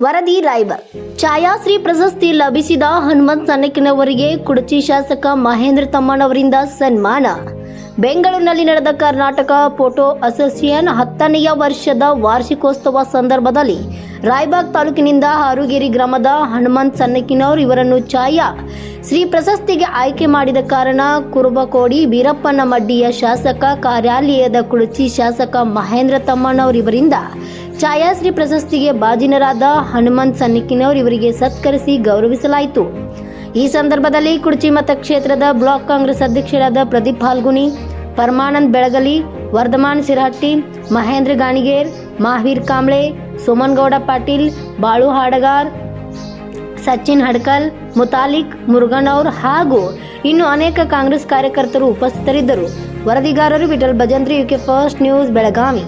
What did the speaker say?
ವರದಿ ರಾಯ್ಬರ್ ಛಾಯಾಶ್ರೀ ಪ್ರಶಸ್ತಿ ಲಭಿಸಿದ ಹನುಮಂತ್ ಸನಕಿನವರಿಗೆ ಕುಡಚಿ ಶಾಸಕ ಮಹೇಂದ್ರ ತಮ್ಮನವರಿಂದ ಸನ್ಮಾನ. ಬೆಂಗಳೂರಿನಲ್ಲಿ ನಡೆದ ಕರ್ನಾಟಕ ಫೋಟೋ ಅಸೋಸಿಯೇಷನ್ ಹತ್ತನೆಯ ವರ್ಷದ ವಾರ್ಷಿಕೋತ್ಸವ ಸಂದರ್ಭದಲ್ಲಿ ರಾಯ್ಬಾಗ್ ತಾಲೂಕಿನಿಂದ ಹಾರುಗೇರಿ ಗ್ರಾಮದ ಹನುಮಂತ್ ಸನ್ನಕಿನವರು ಇವರನ್ನು ಛಾಯಾ ಶ್ರೀ ಪ್ರಶಸ್ತಿಗೆ ಆಯ್ಕೆ ಮಾಡಿದ ಕಾರಣ ಕುರುಬಕೋಡಿ ಬೀರಪ್ಪನ ಮಡ್ಡಿಯ ಶಾಸಕ, ಕಾರ್ಯಾಲಯದ ಕುಳಚಿ ಶಾಸಕ ಮಹೇಂದ್ರ ತಮ್ಮಣ್ಣವರ್ ಇವರಿಂದ ಛಾಯಾಶ್ರೀ ಪ್ರಶಸ್ತಿಗೆ ಬಾಜಿನರಾದ ಹನುಮಂತ್ ಸನ್ನಿಕಿನವರು ಇವರಿಗೆ ಸತ್ಕರಿಸಿ ಗೌರವಿಸಲಾಯಿತು. ಈ ಸಂದರ್ಭದಲ್ಲಿ ಕುರ್ಚಿ ಮತಕ್ಷೇತ್ರದ ಬ್ಲಾಕ್ ಕಾಂಗ್ರೆಸ್ ಅಧ್ಯಕ್ಷರಾದ ಪ್ರದೀಪ್ ಫಾಲ್ಗುನಿ, ಪರಮಾನಂದ್ ಬೆಳಗಲಿ, ವರ್ಧಮಾನ್ ಶಿರಹಟ್ಟಿ ಮಹೇಂದ್ರ ಗಾಣಿಗೇರ್ ಮಹಾವೀರ್ ಕಾಂಬ್ಳೆ ಸೋಮನ್ಗೌಡ ಪಾಟೀಲ್, ಬಾಳು ಹಾಡಗಾರ್, ಸಚಿನ್ ಹಡ್ಕಲ್, ಮುತಾಲಿಕ್ ಮುರುಗನೌರ್ ಹಾಗೂ ಇನ್ನು ಅನೇಕ ಕಾಂಗ್ರೆಸ್ ಕಾರ್ಯಕರ್ತರು ಉಪಸ್ಥಿತರಿದ್ದರು. ವರದಿಗಾರರು Vithal Bhajantri, UK first news, Belagavi.